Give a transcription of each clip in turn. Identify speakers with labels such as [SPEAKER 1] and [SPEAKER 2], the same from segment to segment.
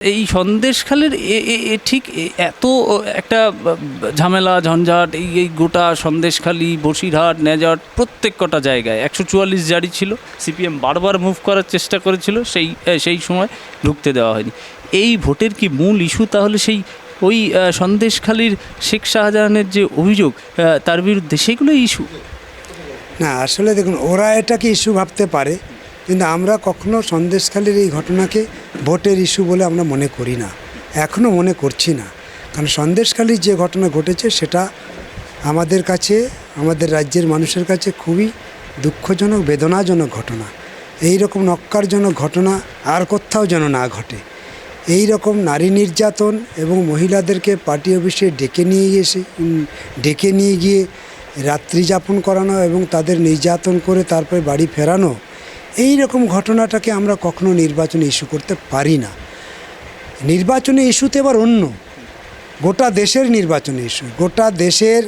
[SPEAKER 1] এই সন্দেশখালের এ- ঠিক এত একটা ঝামেলা, ঝঞ্ঝাট, এই এই গোটা সন্দেশখালি, বসিরহাট নেজাট প্রত্যেক কটা জায়গায়। একশো চুয়াল্লিশ জারি ছিল, সিপিএম বারবার মুভ করার চেষ্টা করেছিল, সেই সেই সময় ঢুকতে দেওয়া হয়নি। এই ভোটের কি মূল ইস্যু তাহলে সেই ওই সন্দেশখালির শেখ শাহজাহানের যে অভিযোগ তার বিরুদ্ধে সেগুলোই ইস্যু
[SPEAKER 2] না, আসলে দেখুন, ওরা এটাকে ইস্যু ভাবতে পারে? কিন্তু আমরা কখনো সন্দেশখালীর এই ঘটনাকে ভোটের ইস্যু বলে আমরা মনে করি না এখনও মনে করছি না। কারণ সন্দেশখালীর যে ঘটনা ঘটেছে সেটা আমাদের কাছে, আমাদের রাজ্যের মানুষের কাছে খুবই দুঃখজনক, বেদনাজনক ঘটনা। এই রকম নক্কারজনক ঘটনা আর কোথাও যেন না ঘটে। এই রকম নারী নির্যাতন এবং মহিলাদেরকে পার্টি অফিসে ডেকে নিয়ে এসে ডেকে নিয়ে গিয়ে রাত্রি যাপন করানো এবং তাদের নির্যাতন করে তারপরে বাড়ি ফেরানো এই রকম ঘটনাটাকে আমরা কখনো নির্বাচনে ইস্যু করতে পারি না। নির্বাচনী ইস্যুতে এবার অন্য। গোটা দেশের নির্বাচনী ইস্যু। গোটা দেশের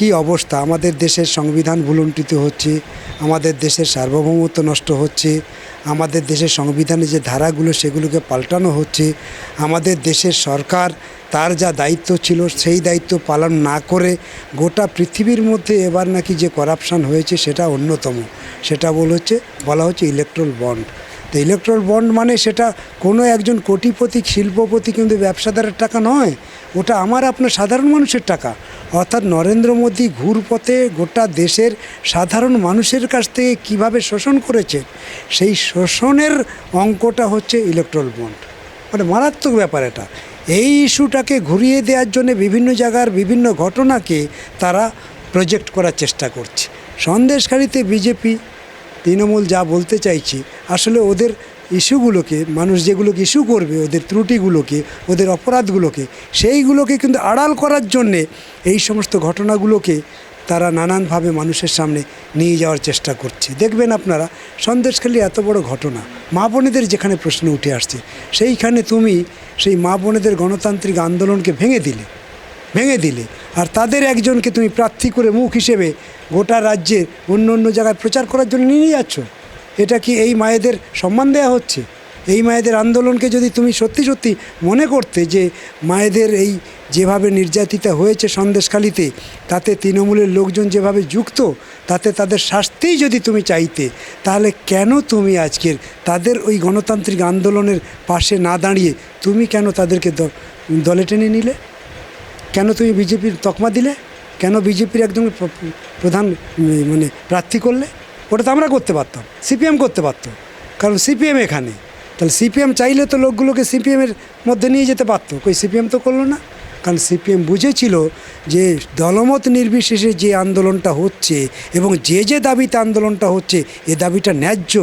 [SPEAKER 2] কি অবস্থা? আমাদের দেশের সংবিধান ভুলুণ্ঠিত হচ্ছে, আমাদের দেশের সার্বভৌমত্ব নষ্ট হচ্ছে, আমাদের দেশের সংবিধানে যে ধারাগুলো সেগুলোকে পাল্টানো হচ্ছে, আমাদের দেশের সরকার তার যা দায়িত্ব ছিল সেই দায়িত্ব পালন না করে গোটা পৃথিবীর মধ্যে এবার নাকি যে করাপশান হয়েছে সেটা অন্যতম। সেটা বল হচ্ছে, বলা হচ্ছে ইলেকট্রল বন্ড তো ইলেকট্রাল বন্ড মানে সেটা কোনো একজন কোটিপতি, শিল্পপতি কিন্তু ব্যবসাদারের টাকা নয়। ওটা আমার, আপনার সাধারণ মানুষের টাকা। অর্থাৎ নরেন্দ্র মোদী ঘুরপথে গোটা দেশের সাধারণ মানুষের কাছ থেকে কীভাবে শোষণ করেছে, সেই শোষণের অঙ্কটা হচ্ছে ইলেকট্রাল বন্ড মানে মারাত্মক ব্যাপার এটা। এই ইস্যুটাকে ঘুরিয়ে দেওয়ার জন্য বিভিন্ন জায়গার বিভিন্ন ঘটনাকে তারা প্রজেক্ট করার চেষ্টা করছে। সন্দেশকারীতে বিজেপি তৃণমূল যা বলতে চাইছি, আসলে ওদের ইস্যুগুলোকে, মানুষ যেগুলোকে ইস্যু করবে, ওদের ত্রুটিগুলোকে, ওদের অপরাধগুলোকে, সেইগুলোকে কিন্তু আড়াল করার জন্যে এই সমস্ত ঘটনাগুলোকে তারা নানানভাবে মানুষের সামনে নিয়ে যাওয়ার চেষ্টা করছে। দেখবেন আপনারা, সন্দেশখালি এত বড় ঘটনা, মা বোনেদের যেখানে প্রশ্ন উঠে আসছে, সেইখানে তুমি সেই মা বোনেদের গণতান্ত্রিক আন্দোলনকে ভেঙে দিলে। ভেঙে দিলে। আর তাদের একজনকে তুমি প্রার্থী করে মুখ হিসেবে গোটা রাজ্যের অন্য অন্য জায়গায় প্রচার করার জন্য নিয়ে যাচ্ছ, এটা কি এই মায়েদের সম্মান দেওয়া হচ্ছে? এই মায়েদের আন্দোলনকে যদি তুমি সত্যি সত্যি মনে করতে যে মায়েদের এই যেভাবে নির্যাতিতা হয়েছে সন্দেশখালিতে, তাতে তৃণমূলের লোকজন যেভাবে যুক্ত, তাতে তাদের শাস্তিই যদি তুমি চাইতে, তাহলে কেন তুমি আজকের তাদের ওই গণতান্ত্রিক আন্দোলনের পাশে না দাঁড়িয়ে তুমি কেন তাদেরকে দলে টেনে নিলে? কেন তুমি বিজেপির তকমা দিলে? কেন বিজেপির একদম প্রধান মানে প্রার্থী করলে? ওটা তো আমরা করতে পারতাম, সিপিএম করতে পারতো। কারণ সিপিএম এখানে। তাহলে সিপিএম চাইলে তো লোকগুলোকে সিপিএমের মধ্যে নিয়ে যেতে পারতো। কই সিপিএম তো করল না। কারণ সিপিএম বুঝেছিল যে দলমত নির্বিশেষে যে আন্দোলনটা হচ্ছে এবং যে যে দাবিতে আন্দোলনটা হচ্ছে, এ দাবিটা ন্যায্য।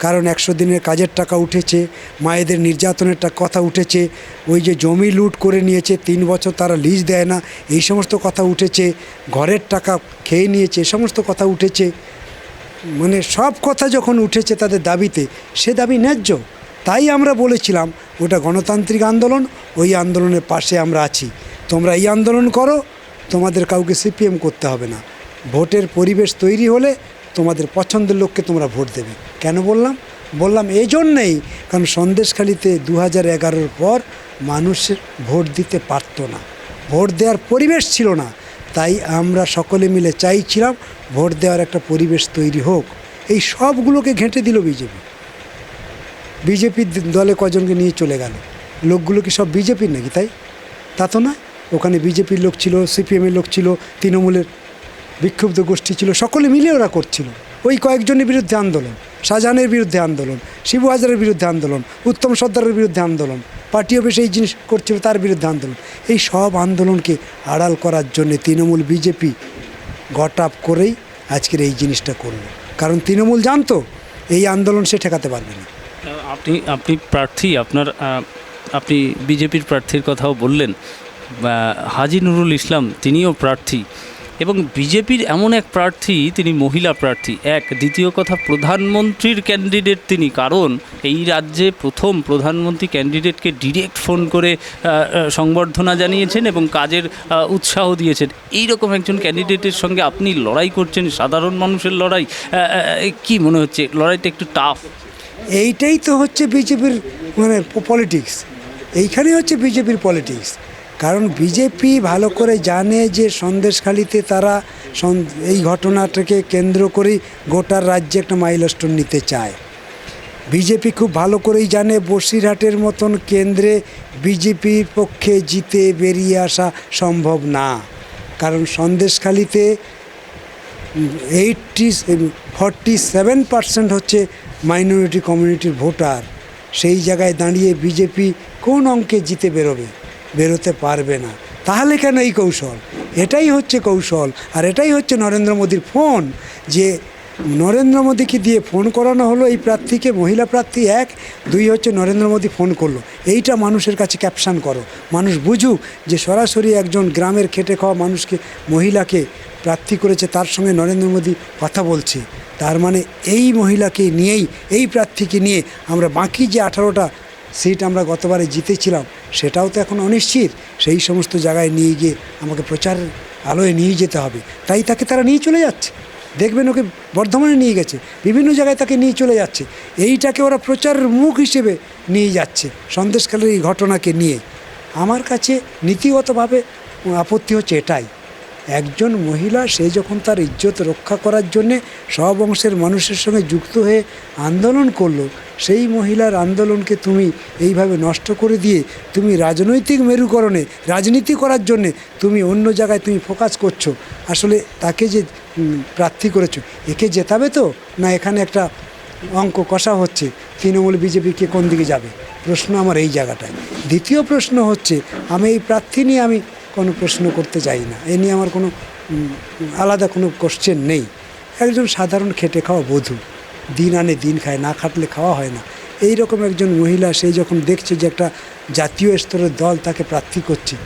[SPEAKER 2] কারণ একশো দিনের কাজের টাকা উঠেছে, মায়েদের নির্যাতনের কথা উঠেছে, ওই যে জমি লুট করে নিয়েছে, তিন বছর তারা লিজ দেয় না, এই সমস্ত কথা উঠেছে, ঘরের টাকা খেয়ে নিয়েছে, এ সমস্ত কথা উঠেছে। মানে সব কথা যখন উঠেছে তাদের দাবিতে, সে দাবি ন্যায্য। তাই আমরা বলেছিলাম, ওটা গণতান্ত্রিক আন্দোলন, ওই আন্দোলনের পাশে আমরা আছি। তোমরা এই আন্দোলন করো, তোমাদের কাউকে সিপিএম করতে হবে না। ভোটের পরিবেশ তৈরি হলে তোমাদের পছন্দের লোককে তোমরা ভোট দেবে। কেন বললাম? বললাম এই জন্যেই, কারণ সন্দেশখালিতে দু হাজার এগারোর পর মানুষের ভোট দিতে পারতো না। ভোট দেওয়ার পরিবেশ ছিল না। তাই আমরা সকলে মিলে চাইছিলাম ভোট দেওয়ার একটা পরিবেশ তৈরি হোক। এই সবগুলোকে ঘেঁটে দিল বিজেপি। বিজেপির দলে কজনকে নিয়ে চলে গেল। লোকগুলো কি সব বিজেপির নাকি তাই? তা তো না ওখানে বিজেপির লোক ছিল, সিপিএমের লোক ছিল, তৃণমূলের বিক্ষুব্ধ গোষ্ঠী ছিল, সকলে মিলে ওরা করছিল। ওই কয়েকজনের বিরুদ্ধে আন্দোলন, শাহজাহানের বিরুদ্ধে আন্দোলন, শিবু হাজারের বিরুদ্ধে আন্দোলন, উত্তম সর্দারের বিরুদ্ধে আন্দোলন, পার্টি অফিসে এই জিনিস করছিল তার বিরুদ্ধে আন্দোলন। এই সব আন্দোলনকে আড়াল করার জন্য তৃণমূল বিজেপি গট আপ করেই আজকের এই জিনিসটা করল। কারণ তৃণমূল জানতো, এই আন্দোলন সে ঠেকাতে পারবে না।
[SPEAKER 1] আপনি আপনি প্রার্থী, আপনার আপনি বিজেপির প্রার্থীর কথাও বললেন। হাজি নুরুল ইসলাম, তিনিও প্রার্থী। এবং বিজেপির এমন এক প্রার্থী, তিনি মহিলা প্রার্থী। এক, দ্বিতীয় কথা, প্রধানমন্ত্রীর ক্যান্ডিডেট তিনি। কারণ, এই রাজ্যে প্রথম প্রধানমন্ত্রী ক্যান্ডিডেটকে ডিরেক্ট ফোন করে সংবর্ধনা জানিয়েছেন এবং কাজের উৎসাহ দিয়েছেন। এই রকম একজন ক্যান্ডিডেটের সঙ্গে আপনি লড়াই করছেন, সাধারণ মানুষের লড়াই কি মনে হচ্ছে? লড়াইটা একটু টাফ
[SPEAKER 2] এইটাই তো হচ্ছে বিজেপির মানে পলিটিক্স এইখানেই হচ্ছে বিজেপির পলিটিক্স কারণ বিজেপি ভালো করে জানে যে সন্দেশখালিতে তারা এই ঘটনাটাকে কেন্দ্র করেই গোটার রাজ্যে একটা মাইলস্টোন নিতে চায়। বিজেপি খুব ভালো করেই জানে বসিরহাটের মতন কেন্দ্রে বিজেপির পক্ষে জিতে বেরিয়ে আসা সম্ভব না। কারণ সন্দেশখালিতে এইটটি ফর্টি সেভেন পার্সেন্ট হচ্ছে মাইনরিটি কমিউনিটির ভোটার সেই জায়গায় দাঁড়িয়ে বিজেপি কোন অঙ্কে জিতে বেরোবে? বেরোতে পারবে না। তাহলে কেন এই কৌশল? এটাই হচ্ছে কৌশল। আর এটাই হচ্ছে নরেন্দ্র মোদীর ফোন। যে নরেন্দ্র মোদীকে দিয়ে ফোন করানো হলো, এই প্রার্থীকে, মহিলা প্রার্থী এক, দুই হচ্ছে নরেন্দ্র মোদী ফোন করল। এইটা মানুষের কাছে ক্যাপশান করো। মানুষ বুঝুক যে সরাসরি একজন গ্রামের খেটে খাওয়া মানুষকে, মহিলাকে প্রার্থী করেছে, তার সঙ্গে নরেন্দ্র মোদী কথা বলছে। তার মানে এই মহিলাকে নিয়েই, এই প্রার্থীকে নিয়ে আমরা বাকি যে আঠারোটা সিট আমরা গতবারে জিতেছিলাম, সেটাও তো এখন অনিশ্চিত। সেই সমস্ত জায়গায় নিয়ে গিয়ে আমাকে প্রচার আলোয় নিয়ে যেতে হবে। তাই তাকে তারা নিয়ে চলে যাচ্ছে। দেখবেন ওকে বর্ধমানে নিয়ে গেছে, বিভিন্ন জায়গায় তাকে নিয়ে চলে যাচ্ছে। এইটাকে ওরা প্রচারের মুখ হিসেবে নিয়ে যাচ্ছে সন্দেশকালের এই ঘটনাকে নিয়ে। আমার কাছে নীতিগতভাবে আপত্তি হচ্ছে এটাই। একজন মহিলা, সে যখন তার ইজ্জত রক্ষা করার জন্যে সব অংশের মানুষের সঙ্গে যুক্ত হয়ে আন্দোলন করল, সেই মহিলার আন্দোলনকে তুমি এইভাবে নষ্ট করে দিয়ে তুমি রাজনৈতিক মেরুকরণে, রাজনীতি করার জন্যে তুমি অন্য জায়গায় তুমি ফোকাস করছ। আসলে তাকে যে প্রার্থী করেছ, একে জেতাবে তো? না এখানে একটা অঙ্ক কষা হচ্ছে, তৃণমূল বিজেপি কে কোন দিকে যাবে? প্রশ্ন আমার এই জায়গাটায়। দ্বিতীয় প্রশ্ন হচ্ছে, আমি এই প্রার্থী নিয়ে আমি কোনো প্রশ্ন করতে যাই না। এ নিয়ে আমার কোনো আলাদা কোনো কোশ্চেন নেই। একজন সাধারণ খেটে খাওয়া বধূ, দিন আনে দিন খায়, না খাটলে খাওয়া হয় না। এই রকম একজন মহিলা, সে যখন দেখছে যে একটা জাতীয় স্তরের দল তাকে প্রার্থী করছে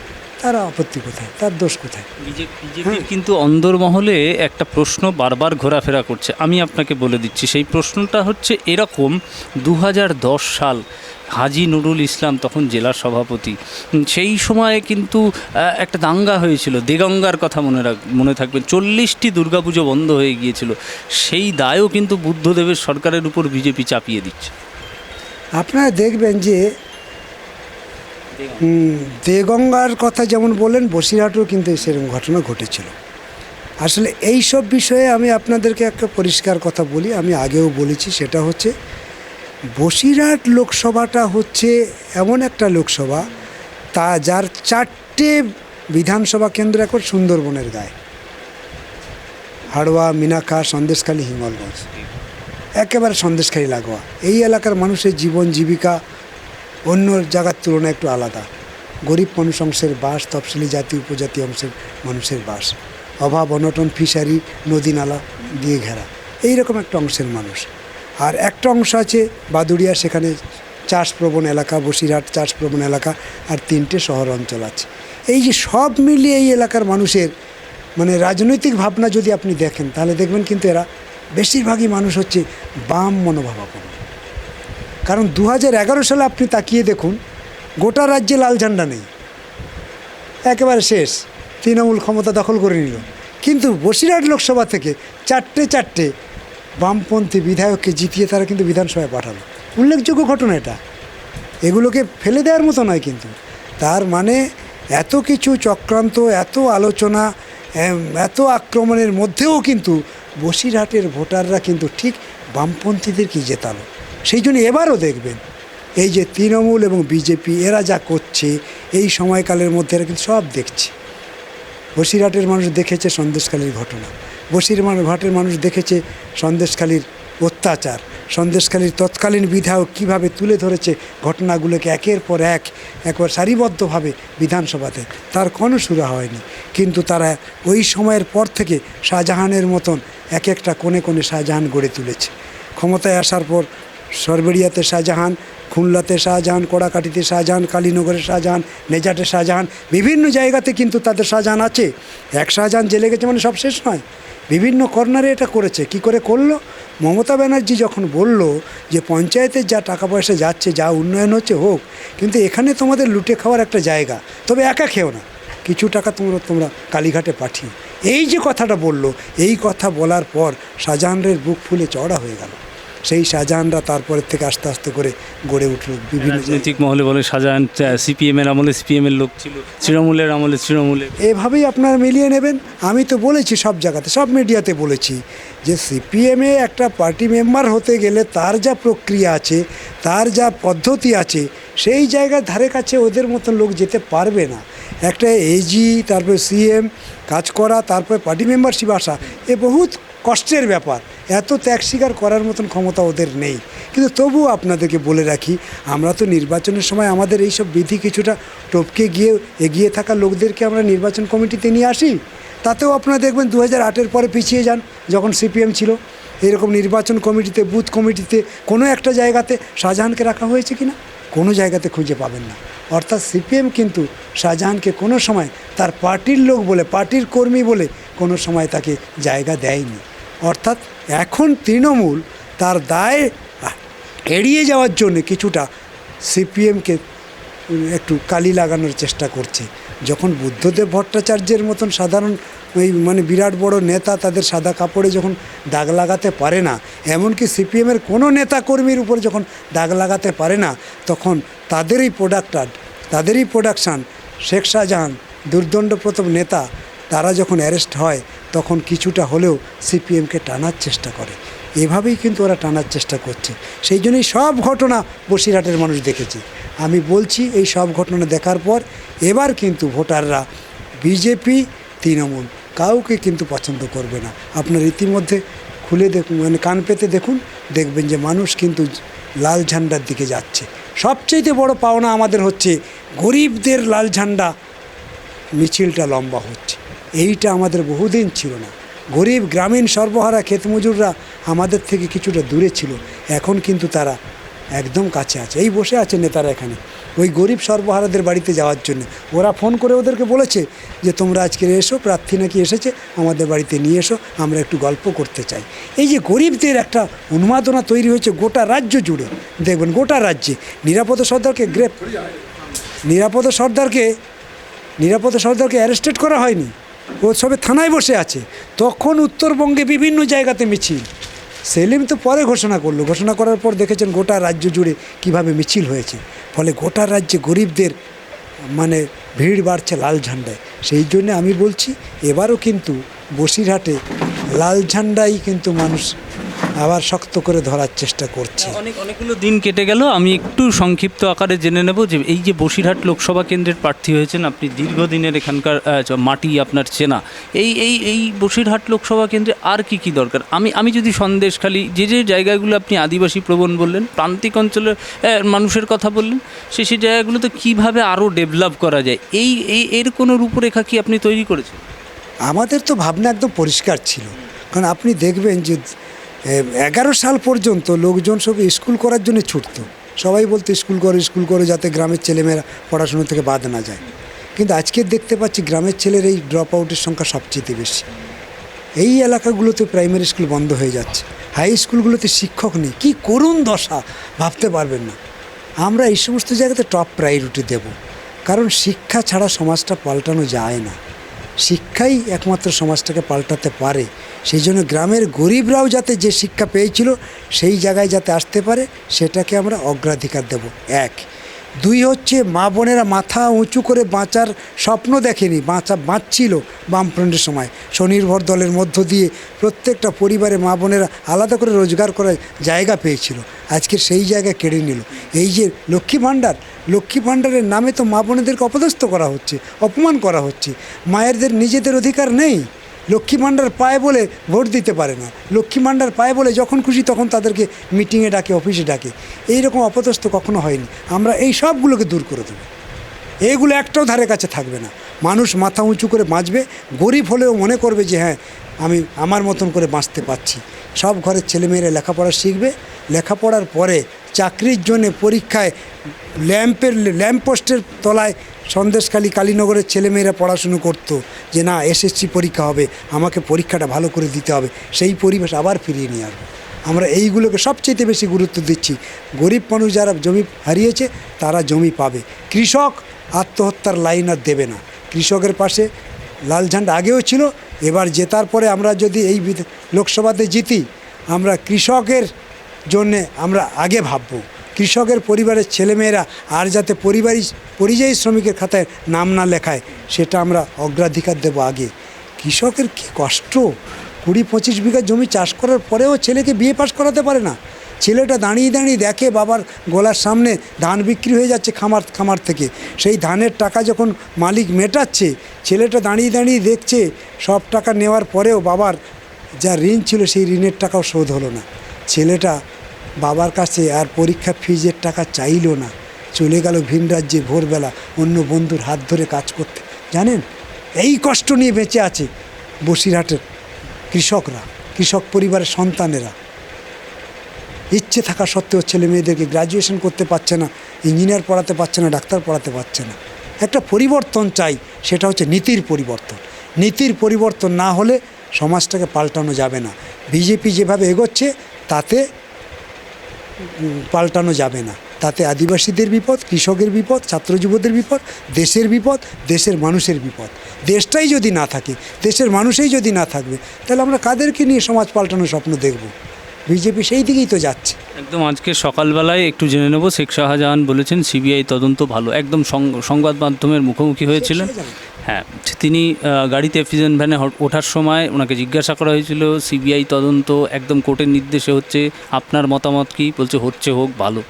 [SPEAKER 2] তার আপত্তি কোথায়? তার দোষ কোথায়?
[SPEAKER 1] বিজেপির কিন্তু অন্দরমহলে একটা প্রশ্ন বারবার ঘোরাফেরা করছে। আমি আপনাকে বলে দিচ্ছি সেই প্রশ্নটা হচ্ছে এরকম দু হাজার দশ সাল হাজি নুরুল ইসলাম তখন জেলার সভাপতি। সেই সময়ে কিন্তু একটা দাঙ্গা হয়েছিল দেগঙ্গার কথা মনে রাখ মনে থাকবে। চল্লিশটি দুর্গাপুজো বন্ধ হয়ে গিয়েছিল। সেই দায়ও কিন্তু বুদ্ধদেবের সরকারের উপর বিজেপি চাপিয়ে দিচ্ছে।
[SPEAKER 2] আপনারা দেখবেন যে দেগঙ্গার কথা যেমন বললেন বসিরহাটেও কিন্তু সেরকম ঘটনা ঘটেছিল। আসলে এই সব বিষয়ে আমি আপনাদেরকে একটা পরিষ্কার কথা বলি আমি আগেও বলেছি সেটা হচ্ছে বসিরহাট লোকসভাটা হচ্ছে এমন একটা লোকসভা তা যার চারটে বিধানসভা কেন্দ্র এখন সুন্দরবনের গায়ে। হাড়োয়া মিনাখা সন্দেশখালী হিঙ্গলগঞ্জ। একেবারে সন্দেশখালী লাগোয়া। এই এলাকার মানুষের জীবন জীবিকা অন্য জায়গার তুলনায় একটু আলাদা। গরিব মানুষ অংশের বাস, তফসিলি জাতি, উপজাতি অংশের মানুষের বাস। অভাব, অনটন, ফিশারি, নদী নালা দিয়ে ঘেরা। এই রকম একটা অংশের মানুষ। আর একটা অংশ আছে বাদুড়িয়া, সেখানে চাষপ্রবণ এলাকা, বসিরহাট চাষপ্রবণ এলাকা আর তিনটে শহর অঞ্চল আছে। এই যে সব মিলিয়ে এই এলাকার মানুষের মানে রাজনৈতিক ভাবনা যদি আপনি দেখেন, তাহলে দেখবেন কিন্তু এরা বেশিরভাগই মানুষ হচ্ছে বাম মনোভাবাপন্ন। কারণ দু হাজার এগারো সালে আপনি তাকিয়ে দেখুন, গোটা রাজ্যে লাল ঝান্ডা নেই। একেবারে শেষ, তৃণমূল ক্ষমতা দখল করে নিল। কিন্তু বসিরহাট লোকসভা থেকে চারটে চারটে বামপন্থী বিধায়ককে জিতিয়ে তারা কিন্তু বিধানসভায় পাঠালো। উল্লেখযোগ্য ঘটনা এটা। এগুলোকে ফেলে দেওয়ার মতো নয় কিন্তু। তার মানে এত কিছু চক্রান্ত, এত আলোচনা এত আক্রমণের মধ্যেও কিন্তু বসিরহাটের ভোটাররা কিন্তু ঠিক বামপন্থীদেরকে জেতালো? সেই জন্য এবারও দেখবেন, এই যে তৃণমূল এবং বিজেপি, এরা যা করছে, এই সময়কালের মধ্যে এরা কিন্তু সব দেখছে। বসিরহাটের মানুষ দেখেছে সন্দেশখালীর ঘটনা। বসিরহাটের মানুষ দেখেছে সন্দেশখালীর অত্যাচার, সন্দেশখালীর তৎকালীন বিধায়ক কীভাবে তুলে ধরেছে ঘটনাগুলোকে একের পর এক, একবার সারিবদ্ধভাবে বিধানসভাতে। তার কোনো সুরা হয়নি। কিন্তু তারা ওই সময়ের পর থেকে শাহজাহানের মতন এক একটা কোণে কোণে শাহজাহান গড়ে তুলেছে। ক্ষমতায় আসার পর সরবেরিয়াতে শাহজাহান, খুলনাতে শাহজাহান কড়াকাটিতে শাহজাহান, কালীনগরে শাহজাহান, নেজাটে শাহজাহান, বিভিন্ন জায়গাতে কিন্তু তাদের শাহজাহান আছে। এক শাহজাহান জেলে গেছে মানে সব শেষ নয়। বিভিন্ন কর্নারে এটা করেছে। কি করে করল? মমতা ব্যানার্জি যখন বলল যে পঞ্চায়েতের যা টাকা পয়সা যাচ্ছে, যা উন্নয়ন হচ্ছে, হোক, কিন্তু এখানে তোমাদের লুটে খাওয়ার একটা জায়গা, তবে একা খেও না। কিছু টাকা তোমরা তোমরা কালীঘাটে পাঠিও এই যে কথাটা বলল, এই কথা বলার পর শাহজাহানের বুক ফুলে চড়া হয়ে গেল। সেই শাহজাহানরা তারপরের থেকে আস্তে আস্তে করে গড়ে উঠল বিভিন্ন
[SPEAKER 1] রাজনৈতিক মহলে বলে শাহজাহান সিপিএমের আমলে সিপিএমের লোক ছিল তৃণমূলের আমলে তৃণমূলের
[SPEAKER 2] এভাবেই আপনারা মিলিয়ে নেবেন। আমি তো বলেছি সব জায়গাতে সব মিডিয়াতে বলেছি যে সিপিএমে একটা পার্টি মেম্বার হতে গেলে তার যা প্রক্রিয়া আছে তার যা পদ্ধতি আছে সেই জায়গার ধারে কাছে ওদের মতন লোক যেতে পারবে না। একটা এজি তারপরে সিএম কাজ করা তারপরে পার্টি মেম্বারশিপ আসা এ বহুত কষ্টের ব্যাপার। এত ত্যাগ স্বীকার করার মতন ক্ষমতা ওদের নেই। কিন্তু তবুও আপনাদেরকে বলে রাখি, আমরা তো নির্বাচনের সময় আমাদের এইসব বিধি কিছুটা টপকে গিয়ে এগিয়ে থাকা লোকদেরকে আমরা নির্বাচন কমিটিতে নিয়ে আসি। তাতেও আপনারা দেখবেন দু হাজার আটের পরে পিছিয়ে যান, যখন সিপিএম ছিল। এরকম নির্বাচন কমিটিতে, বুথ কমিটিতে কোনো একটা জায়গাতে শাহজাহানকে রাখা হয়েছে কি না কোনো জায়গাতে খুঁজে পাবেন না। অর্থাৎ সিপিএম কিন্তু শাহজাহানকে কোনো সময় তার পার্টির লোক বলে, পার্টির কর্মী বলে কোনো সময় তাকে জায়গা দেয়নি। অর্থাৎ এখন তৃণমূল তার দায় এড়িয়ে যাওয়ার জন্য কিছুটা সিপিএমকে একটু কালি লাগানোর চেষ্টা করছে। যখন বুদ্ধদেব ভট্টাচার্যের মতন সাধারণ ওই মানে বিরাট বড় নেতা তাদের সাদা কাপড়ে যখন দাগ লাগাতে পারে না, এমনকি সিপিএমের কোনো নেতা কর্মীর উপর যখন দাগ লাগাতে পারে না, তখন তাদেরই প্রোডাক্টার তাদেরই প্রোডাকশান শেখ শাহজাহান দুর্দণ্ড প্রথম নেতা, তারা যখন অ্যারেস্ট হয়, তখন কিছুটা হলেও সিপিএমকে টানার চেষ্টা করে। এভাবেই কিন্তু ওরা টানার চেষ্টা করছে। সেই জন্যই সব ঘটনা বসিরহাটের মানুষ দেখেছে। আমি বলছি, এই সব ঘটনা দেখার পর এবার কিন্তু ভোটাররা বিজেপি, তৃণমূল কাউকে কিন্তু পছন্দ করবে না। আপনার ইতিমধ্যে খুলে দেখুন মানে কান পেতে দেখুন, দেখবেন যে মানুষ কিন্তু লাল ঝান্ডার দিকে যাচ্ছে। সবচেয়ে বড় পাওনা আমাদের হচ্ছে গরিবদের লাল ঝান্ডা, মিছিলটা লম্বা হচ্ছে। এইটা আমাদের বহুদিন ছিল না। গরিব গ্রামীণ সর্বহারা ক্ষেত মজুররা আমাদের থেকে কিছুটা দূরে ছিল। এখন কিন্তু তারা একদম কাছে আছে। এই বসে আছে নেতারা এখানে। ওই গরিব সর্বহারাদের বাড়িতে যাওয়ার জন্য। ওরা ফোন করে ওদেরকে বলেছে যে, তোমরা আজকে এসো, প্রার্থী নাকি এসেছে, আমাদের বাড়িতে নিয়ে এসো, আমরা একটু গল্প করতে চাই। এই যে গরিবদের একটা উন্মাদনা তৈরি হয়েছে গোটা রাজ্য জুড়ে। দেখবেন গোটা রাজ্যে নিরাপদ সর্দারকে গ্রেপ নিরাপদ সর্দারকে নিরাপদ সর্দারকে অ্যারেস্টেড করা হয়নি। ও সবে থানায় বসে আছে। তখন উত্তরবঙ্গে বিভিন্ন জায়গাতে মিছিল। সেলিম তো পরে ঘোষণা করল। ঘোষণা করার পর দেখেছেন গোটা রাজ্য জুড়ে কীভাবে মিছিল হয়েছে। ফলে গোটা রাজ্যে গরিবদের মানে ভিড় বাড়ছে লাল ঝান্ডায়। সেই জন্য আমি বলছি, এবারও কিন্তু বসিরহাটে লাল ঝান্ডাই কিন্তু মানুষ আবার শক্ত করে ধরার চেষ্টা করছে।
[SPEAKER 1] অনেক অনেকগুলো দিন কেটে গেল। আমি একটু সংক্ষিপ্ত আকারে জেনে নেব যে এই যে বসিরহাট লোকসভা কেন্দ্রের প্রার্থী হয়েছেন আপনি দীর্ঘদিনের এখানকার মাটি আপনার চেনা। এই এই এই বসিরহাট লোকসভা কেন্দ্রে আর কি কি দরকার? আমি আমি যদি সন্দেশখালি যে যে জায়গাগুলো আপনি আদিবাসী প্রবণ বললেন প্রান্তিক অঞ্চলের মানুষের কথা বললেন সে সেই জায়গাগুলোতে কীভাবে আরও ডেভেলপ করা যায়? এই এই এর কোনো রূপরেখা কি আপনি তৈরি করেছেন?
[SPEAKER 2] আমাদের তো ভাবনা একদম পরিষ্কার ছিল। কারণ আপনি দেখবেন যে এগারো সাল পর্যন্ত লোকজন সব স্কুল করার জন্য ছুটতো। সবাই বলতো, স্কুল করো স্কুল করো যাতে গ্রামের ছেলেমেয়েরা পড়াশুনো থেকে বাদ না যায়। কিন্তু আজকে দেখতে পাচ্ছি গ্রামের ছেলের এই ড্রপ আউটের সংখ্যা সবচেয়ে বেশি। এই এলাকাগুলোতে প্রাইমারি স্কুল বন্ধ হয়ে যাচ্ছে। হাই স্কুলগুলোতে শিক্ষক নেই। কী করুন দশা, ভাবতে পারবেন না। আমরা এই সমস্ত জায়গাতে টপ প্রায়োরিটি দেব। কারণ শিক্ষা ছাড়া সমাজটা পাল্টানো যায় না। শিক্ষাই একমাত্র সমাজটাকে পাল্টাতে পারে। সেই জন্য গ্রামের গরিবরাও যাতে যে শিক্ষা পেয়েছিল, সেই জায়গায় যাতে আসতে পারে, সেটাকে আমরা অগ্রাধিকার দেব। এক দুই হচ্ছে মা বোনেরা মাথা উঁচু করে বাঁচার স্বপ্ন দেখেনি, বাঁচা বাঁচছিল বামফ্রন্টের সময়। স্বনির্ভর দলের মধ্য দিয়ে প্রত্যেকটা পরিবারে মা বোনেরা আলাদা করে রোজগার করার জায়গা পেয়েছিল। আজকে সেই জায়গা কেড়ে নিল। এই যে লক্ষ্মী ভাণ্ডার, লক্ষ্মী ভাণ্ডারের নামে তো মা বোনেদেরকে অপদস্থ করা হচ্ছে, অপমান করা হচ্ছে। মায়েরদের নিজেদের অধিকার নেই। লক্ষ্মী ভাণ্ডার পায় বলে ভোট দিতে পারে না। লক্ষ্মী ভাণ্ডার পায় বলে যখন খুশি তখন তাদেরকে মিটিংয়ে ডাকে অফিসে ডাকে। এই রকম অপদস্থ কখনো হয়নি। আমরা এই সবগুলোকে দূর করে দেবো। এইগুলো একটাও ধারে কাছে থাকবে না। মানুষ মাথা উঁচু করে বাঁচবে, গরিব হলেও মনে করবে যে হ্যাঁ আমি আমার মতন করে বাঁচতে পারছি। সব ঘরের ছেলেমেয়েরা লেখাপড়া শিখবে। লেখাপড়ার পরে চাকরির জন্য পরীক্ষায় ল্যাম্পের, ল্যাম্পপোস্টের তলায় সন্দেশখালী কালীনগরের ছেলেমেয়েরা পড়াশুনো করতো যে না, এসএসসি পরীক্ষা হবে, আমাকে পরীক্ষাটা ভালো করে দিতে হবে, সেই পরিবেশ আবার ফিরিয়ে নিয়ে আসব। আমরা এইগুলোকে সবচেয়ে বেশি গুরুত্ব দিচ্ছি। গরিব মানুষ যারা জমি হারিয়েছে, তারা জমি পাবে। কৃষক আত্মহত্যার লাইন আর দেবে না। কৃষকের পাশে লাল ঝান্ডা আগেও ছিল, এবার জেতার পরে আমরা যদি এই লোকসভাতে জিতি, আমরা কৃষকের জন্যে আমরা আগে ভাবব। কৃষকের পরিবারের ছেলেমেয়েরা আর যাতে পরিবারই, পরিযায়ী শ্রমিকের খাতায় নাম না লেখায়, সেটা আমরা অগ্রাধিকার দেব আগে। কৃষকের কি কষ্ট? কুড়ি পঁচিশ বিঘা জমি চাষ করার পরেও ছেলেকে বিয়ে পাশ করাতে পারে না। ছেলেটা দাঁড়িয়ে দাঁড়িয়ে দেখে বাবার গলার সামনে ধান বিক্রি হয়ে যাচ্ছে খামার খামার থেকে। সেই ধানের টাকা যখন মালিক মেটাচ্ছে, ছেলেটা দাঁড়িয়ে দাঁড়িয়ে দেখছে, সব টাকা নেওয়ার পরেও বাবার যা ঋণ ছিল সেই ঋণের টাকাও শোধ হলো না। ছেলেটা বাবার কাছে আর পরীক্ষা ফিজের টাকা চাইলো না। চলে গেল ভিন রাজ্যে ভোরবেলা অন্য বন্ধুর হাত ধরে কাজ করতে। জানেন? এই কষ্ট নিয়ে বেঁচে আছে বসিরহাটের কৃষকরা, কৃষক পরিবারের সন্তানেরা। ইচ্ছে থাকা সত্ত্বেও ছেলে মেয়েদেরকে গ্র্যাজুয়েশন করতে পারছে না ইঞ্জিনিয়ার পড়াতে পারছে না, ডাক্তার পড়াতে পারছে না। একটা পরিবর্তন চাই, সেটা হচ্ছে নীতির পরিবর্তন। নীতির পরিবর্তন না হলে সমাজটাকে পাল্টানো যাবে না। বিজেপি যেভাবে এগোচ্ছে, তাতে পাল্টানো যাবে না। তাতে আদিবাসীদের বিপদ, কৃষকের বিপদ, ছাত্র যুবদের বিপদ, দেশের বিপদ, দেশের মানুষের বিপদ। দেশটাই যদি না থাকে, দেশের মানুষেই যদি না থাকবে, তাহলে আমরা কাদেরকে নিয়ে সমাজ পাল্টানোর স্বপ্ন দেখব? বিজেপি সেই দিকেই তো যাচ্ছে।
[SPEAKER 1] একদম আজকে সকালবেলায় একটু জেনে নেব শেখ শাহজাহান বলেছেন সিবিআই তদন্ত ভালো। একদম সংবাদ মাধ্যমের মুখোমুখি হয়েছিলেন। হ্যাঁ তিনি গাড়িতে এফিজেন ভ্যানে ওঠার সময় ওনাকে জিজ্ঞাসা করা হয়েছিল সিবিআই তদন্ত একদম কোর্টের নির্দেশে হচ্ছে আপনার মতামত কি? বলছে হচ্ছে হোক ভালো।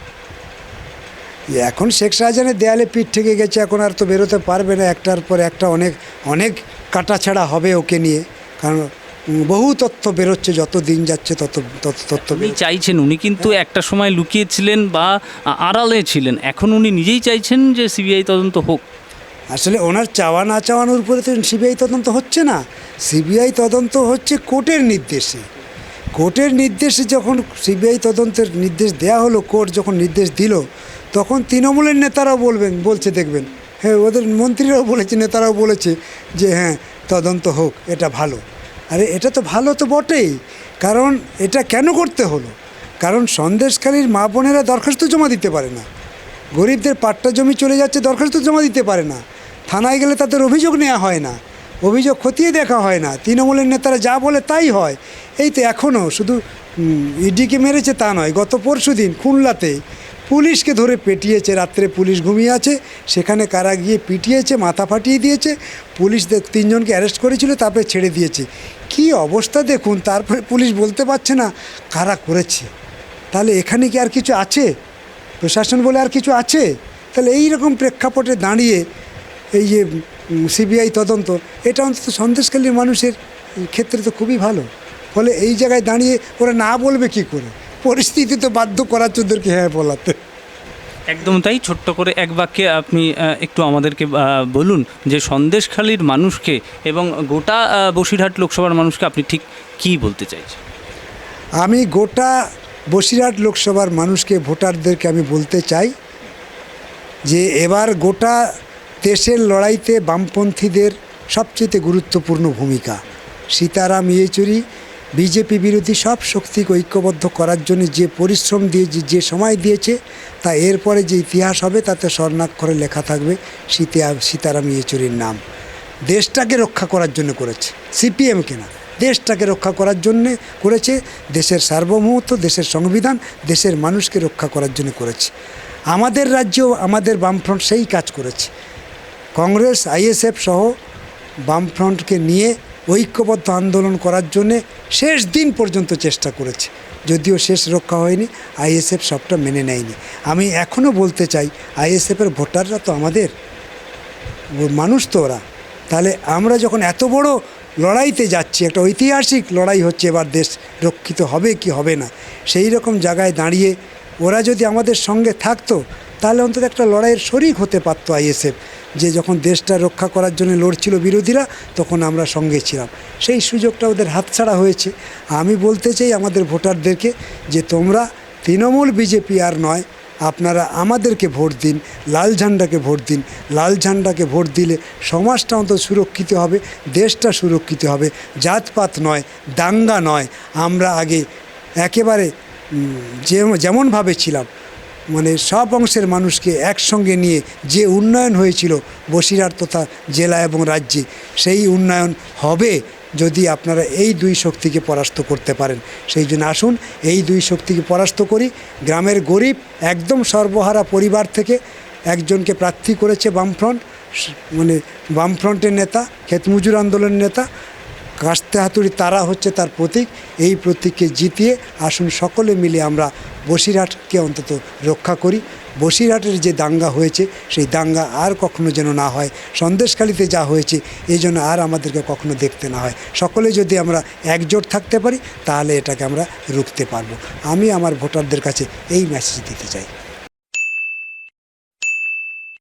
[SPEAKER 2] এখন শেখ শাহজাহানের দেয়ালে পিঠ থেকে গেছে এখন আর তো বেরোতে পারবে না একটার পর একটা অনেক অনেক কাটাছাড়া হবে ওকে নিয়ে। কারণ বহু তথ্য বেরোচ্ছে যত দিন যাচ্ছে তত তত তথ্য
[SPEAKER 1] উনি চাইছেন উনি কিন্তু একটা সময় লুকিয়েছিলেন বা আড়ালে ছিলেন। এখন উনি নিজেই চাইছেন যে সিবিআই তদন্ত হোক।
[SPEAKER 2] আসলে ওনার চাওয়া না চাওয়ানোর উপরে তো সিবিআই তদন্ত হচ্ছে না। সিবিআই তদন্ত হচ্ছে কোর্টের নির্দেশে। কোর্টের নির্দেশে যখন সিবিআই তদন্তের নির্দেশ দেয়া হলো কোর্ট যখন নির্দেশ দিল তখন তৃণমূলের নেতারাও বলবেন বলছে দেখবেন হ্যাঁ ওদের মন্ত্রীরাও বলেছে নেতারাও বলেছে যে হ্যাঁ তদন্ত হোক এটা ভালো। আরে এটা তো ভালো তো বটেই, কারণ এটা কেন করতে হলো? কারণ সন্দেশখালীর মা বোনেরা দরখাস্ত জমা দিতে পারে না। গরিবদের পাট্টা জমি চলে যাচ্ছে, দরখাস্ত জমা দিতে পারে না। থানায় গেলে তাদের অভিযোগ নেওয়া হয় না। অভিযোগ খতিয়ে দেখা হয় না। তৃণমূলের নেতারা যা বলে তাই হয়। এই তো এখনও শুধু ইডিকে মেরেছে তা নয়, গত পরশু দিন খুলনাতে পুলিশকে ধরে পেটিয়েছে। রাত্রে পুলিশ ঘুমিয়ে আছে, সেখানে কারা গিয়ে পিটিয়েছে, মাথা ফাটিয়ে দিয়েছে, পুলিশ তিনজনকে অ্যারেস্ট করেছিল, তারপরে ছেড়ে দিয়েছে। কি অবস্থা দেখুন, তারপরে পুলিশ বলতে পারছে না কারা করেছে। তাহলে এখানে কি আর কিছু আছে? প্রশাসন বলে আর কিছু আছে? তাহলে এই রকম প্রেক্ষাপটে দাঁড়িয়ে এই যে সিবিআই তদন্ত, এটা অন্তত সন্দেশকালীর মানুষের ক্ষেত্রে তো খুবই ভালো। ফলে এই জায়গায় দাঁড়িয়ে ওরা না বলবে কি করে? পরিস্থিতি তো বাধ্য করাচ্ছে ওদেরকে হ্যাঁ বলাতে।
[SPEAKER 1] একদম তাই ছোট্ট করে এক বাক্যে আপনি একটু আমাদেরকে বলুন যে সন্দেশখালীর মানুষকে এবং গোটা বসিরহাট লোকসভার মানুষকে আপনি ঠিক কী বলতে চাইছেন?
[SPEAKER 2] আমি গোটা বসিরহাট লোকসভার মানুষকে ভোটারদেরকে আমি বলতে চাই যে এবার গোটা দেশের লড়াইতে বামপন্থীদের সবচেয়ে গুরুত্বপূর্ণ ভূমিকা। সীতারাম ইয়েচুরি বিজেপি বিরোধী সব শক্তিকে ঐক্যবদ্ধ করার জন্য যে পরিশ্রম দিয়ে যে- যে সময় দিয়েছে, তা এরপরে যে ইতিহাস হবে, তাতে স্বর্ণাক্ষরে লেখা থাকবে সীতা, সীতারাম ইয়েচুরির নাম। দেশটাকে রক্ষা করার জন্য করেছে। সিপিএম কেনা। দেশটাকে রক্ষা করার জন্যে করেছে। দেশের সার্বভৌমত্ব, দেশের সংবিধান, দেশের মানুষকে রক্ষা করার জন্য করেছে। আমাদের রাজ্যেও আমাদের বামফ্রন্ট সেই কাজ করেছে। কংগ্রেস, আইএসএফ সহ বামফ্রন্টকে নিয়ে ঐক্যবদ্ধ আন্দোলন করার জন্যে শেষ দিন পর্যন্ত চেষ্টা করেছে। যদিও শেষ রক্ষা হয়নি, আইএসএফ সবটা মেনে নেয়নি। আমি এখনও বলতে চাই, আইএসএফের ভোটাররা তো আমাদের মানুষ তো ওরা। তাহলে আমরা যখন এত বড় লড়াইতে যাচ্ছি, একটা ঐতিহাসিক লড়াই হচ্ছে এবার দেশ রক্ষিত হবে কি হবে না, সেই রকম জায়গায় দাঁড়িয়ে ওরা যদি আমাদের সঙ্গে থাকতো তাহলে অন্তত একটা লড়াইয়ের শরিক হতে পারতো আইএসএফ, যে যখন দেশটা রক্ষা করার জন্য লড়ছিল বিরোধীরা, তখন আমরা সঙ্গে ছিলাম। সেই সুযোগটা ওদের হাতছাড়া হয়েছে। আমি বলতে চাই আমাদের ভোটারদেরকে যে তোমরা তৃণমূল বিজেপি আর নয়, আপনারা আমাদেরকে ভোট দিন, লাল ঝান্ডাকে ভোট দিন। লাল ঝান্ডাকে ভোট দিলে সমাজটা অন্তত সুরক্ষিত হবে, দেশটা সুরক্ষিত হবে। জাতপাত নয়, দাঙ্গা নয়। আমরা আগে একেবারে যে, যেমনভাবে ছিলাম মানে সব অংশের মানুষকে একসঙ্গে নিয়ে যে উন্নয়ন হয়েছিল বসিরহাট তথা জেলা এবং রাজ্যে, সেই উন্নয়ন হবে যদি আপনারা এই দুই শক্তিকে পরাস্ত করতে পারেন। সেই জন্য আসুন, এই দুই শক্তিকে পরাস্ত করি। গ্রামের গরিব একদম সর্বহারা পরিবার থেকে একজনকে প্রার্থী করেছে বামফ্রন্ট মানে বামফ্রন্টের নেতা, ক্ষেতমজুর আন্দোলনের নেতা কাস্তে হাতুড়ি তারা হচ্ছে তার প্রতীক। এই প্রতীককে জিতিয়ে আসুন সকলে মিলে আমরা বসিরহাটকে অন্তত রক্ষা করি। বসিরহাটের যে দাঙ্গা হয়েছে, সেই দাঙ্গা আর কখনো যেন না হয়। সন্দেশখালিতে যা হয়েছে এই জন্য আর আমাদেরকে কখনো দেখতে না হয়। সকলে যদি আমরা একজোট থাকতে পারি, তাহলে এটাকে আমরা রুখতে পারব। আমি আমার ভোটারদের কাছে এই মেসেজ দিতে চাই।